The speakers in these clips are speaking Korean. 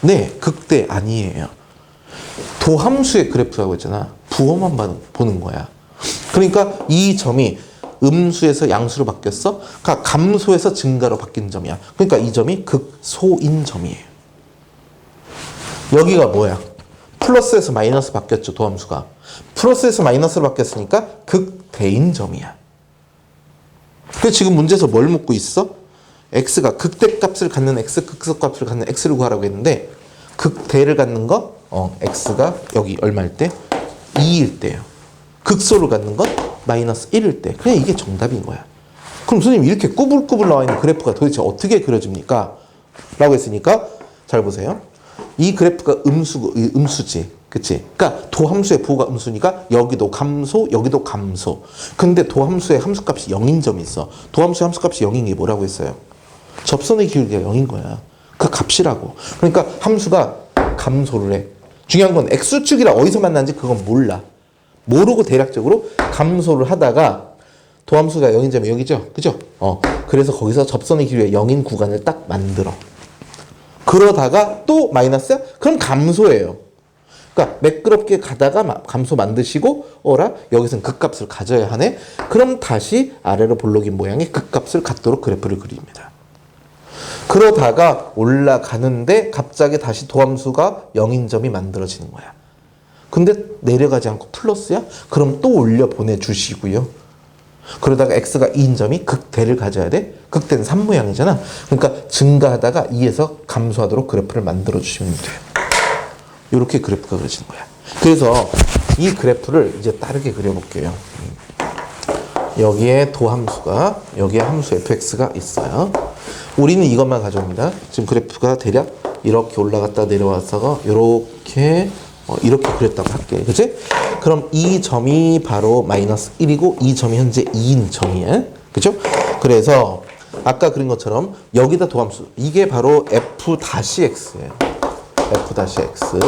네, 극대 아니에요. 도함수의 그래프라고 했잖아. 부호만 봐- 보는 거야. 그러니까 이 점이 음수에서 양수로 바뀌었어. 그러니까 감소에서 증가로 바뀐 점이야. 그러니까 이 점이 극소인 점이에요. 여기가 뭐야? 플러스에서 마이너스 바뀌었죠, 도함수가. 플러스에서 마이너스로 바뀌었으니까 극대인 점이야. 그 지금 문제에서 뭘 묻고 있어? X가 극대값을 갖는 x, 극소값을 갖는 x를 구하라고 했는데 극대를 갖는 거, 어, x가 여기 얼마일 때? 2일 때요. 극소를 갖는 건 마이너스 1일 때. 그냥 이게 정답인 거야. 그럼 선생님 이렇게 꾸불꾸불 나와 있는 그래프가 도대체 어떻게 그려집니까? 라고 했으니까 잘 보세요. 이 그래프가 음수, 음수지. 그치? 그러니까 도함수의 부호가 음수니까 여기도 감소, 여기도 감소. 근데 도함수의 함수값이 0인 점이 있어. 도함수의 함수값이 0인 게 뭐라고 했어요? 접선의 기울기가 0인 거야. 그 값이라고. 그러니까 함수가 감소를 해. 중요한 건 x축이라 어디서 만났는지 그건 몰라. 모르고 대략적으로 감소를 하다가 도함수가 0인 점이 여기죠? 그죠? 어. 그래서 거기서 접선의 기울기가 0인 구간을 딱 만들어. 그러다가 또 마이너스야? 그럼 감소예요. 그러니까 매끄럽게 가다가 마- 감소 만드시고 어라 여기서는 극값을 가져야 하네. 그럼 다시 아래로 볼록인 모양의 극값을 갖도록 그래프를 그립니다. 그러다가 올라가는데 갑자기 다시 도함수가 0인 점이 만들어지는 거야. 근데 내려가지 않고 플러스야? 그럼 또 올려 보내주시고요. 그러다가 x가 2인 점이 극대를 가져야 돼. 극대는 3 모양이잖아. 그러니까 증가하다가 2에서 감소하도록 그래프를 만들어 주시면 돼요. 이렇게 그래프가 그려지는 거야. 그래서 이 그래프를 이제 다르게 그려볼게요. 여기에 도함수가 여기에 함수 fx가 있어요. 우리는 이것만 가져옵니다. 지금 그래프가 대략 이렇게 올라갔다 내려와서 이렇게 어, 이렇게 그렸다고 할게. 그치? 그럼 이 점이 바로 마이너스 1이고 이 점이 현재 2인 점이야. 그죠? 그래서 아까 그린 것처럼 여기다 도함수 이게 바로 f-x예요. f-x.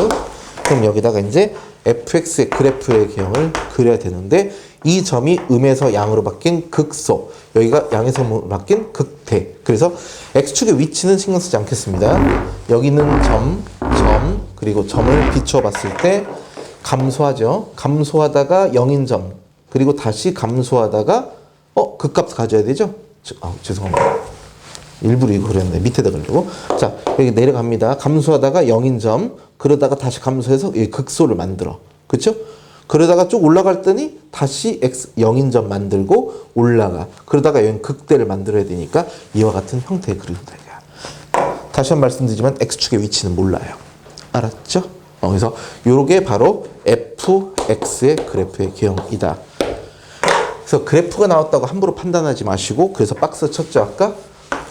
그럼 여기다가 이제 fx의 그래프의 개형을 그려야 되는데 이 점이 음에서 양으로 바뀐 극소, 여기가 양에서 음으로 바뀐 극대. 그래서 x축의 위치는 신경 쓰지 않겠습니다. 여기는 점, 점, 그리고 점을 비춰봤을 때 감소하죠. 감소하다가 0인 점, 그리고 다시 감소하다가 어, 극값 가져야 되죠? 저- 아, 죄송합니다. 일부러 이거 그렸네. 밑에다 그리고. 자, 여기 내려갑니다. 감소하다가 0인 점, 그러다가 다시 감소해서 이 극소를 만들어. 그쵸? 그러다가 쭉 올라갔더니 다시 x 0인 점 만들고 올라가. 그러다가 여기 극대를 만들어야 되니까 이와 같은 형태의 그림이다. 다시 한 번 말씀드리지만 x축의 위치는 몰라요. 알았죠? 어, 그래서 요게 바로 fx의 그래프의 개형이다. 그래서 그래프가 나왔다고 함부로 판단하지 마시고 그래서 박스 쳤죠 아까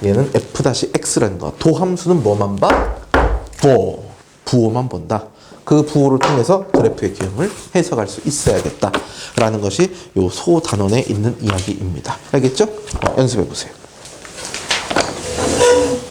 얘는 f-x라는 거 도함수는 뭐만 봐? 부호 부호만 본다. 그 부호를 통해서 그래프의 기형을 해석할 수 있어야겠다 라는 것이 요 소단원에 있는 이야기입니다. 알겠죠? 어, 연습해 보세요